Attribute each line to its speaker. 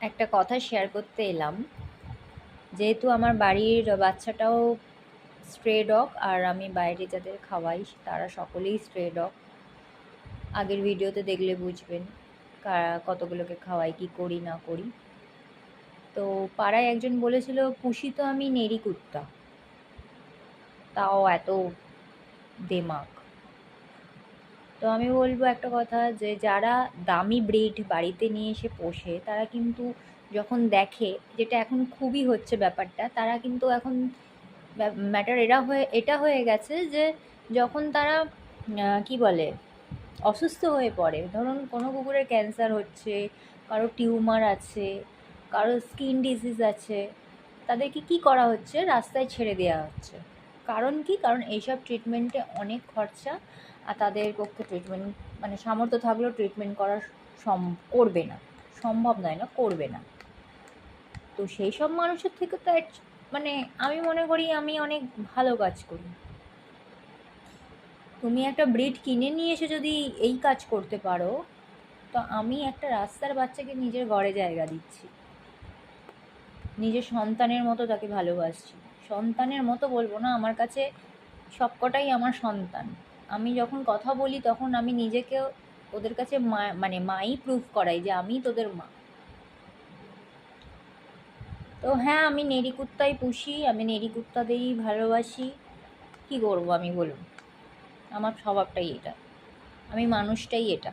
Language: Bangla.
Speaker 1: একটা কথা শেয়ার করতে এলাম। যেহেতু আমার বাড়ির বাচ্চাটাও স্ট্রে ডগ আর আমি বাইরে যাদের খাওয়াই, তারা সকলেই স্ট্রে ডগ আগের ভিডিওতে দেখলে বুঝবেন কারা- কতগুলোকে খাওয়াই, কি করি, না করি। তো পাড়ায় একজন বলেছিল, পুষি তো আমি নেড়ি কুত্তা তাও এত দেমাক। তো আমি বলব একটা কথা যে, যারা দামি ব্রিড বাড়িতে নিয়ে এসে পোষে, তারা কিন্তু যখন দেখে, যেটা এখন খুবই হচ্ছে ব্যাপারটা, তারা কিন্তু এখন ম্যাটার এরা হয়ে, এটা হয়ে গেছে যে, যখন তারা কি বলে, অসুস্থ হয়ে পড়ে, ধরুন কোনো কুকুরের ক্যান্সার হচ্ছে, কারও টিউমার আছে, কারও স্কিন ডিজিজ আছে, তাদেরকে কি করা হচ্ছে? রাস্তায় ছেড়ে দেওয়া হচ্ছে। কারণ কি? কারণ এইসব ট্রিটমেন্টে অনেক খরচা আর তাদের পক্ষে ট্রিটমেন্ট মানে সামর্থ্য থাকলেও ট্রিটমেন্ট করা সম, করবে না। সম্ভব নয় না, করবে না। তো সেই সব মানুষের থেকে তো মানে আমি মনে করি আমি অনেক ভালো কাজ করি। তুমি একটা ব্রিড কিনে নিয়ে এসে যদি এই কাজ করতে পারো, তো আমি একটা রাস্তার বাচ্চাকে নিজের ঘরে জায়গা দিচ্ছি। নিজের সন্তানের মতো তাকে ভালোবাসছি। সন্তানের মতো বলব না, আমার কাছে সবকটাই আমার সন্তান। আমি যখন কথা বলি তখন আমি নিজেকে ওদের কাছে মা মানে মাই প্রুফ করাই যে আমি তোদের মা। তো হ্যাঁ আমি নেড়ি কুত্তাই পুষি, আমি নেড়ি কুত্তাদেরই ভালোবাসি। কী করব আমি বলুন? আমার স্বভাবটাই এটা। আমি মানুষটাই এটা।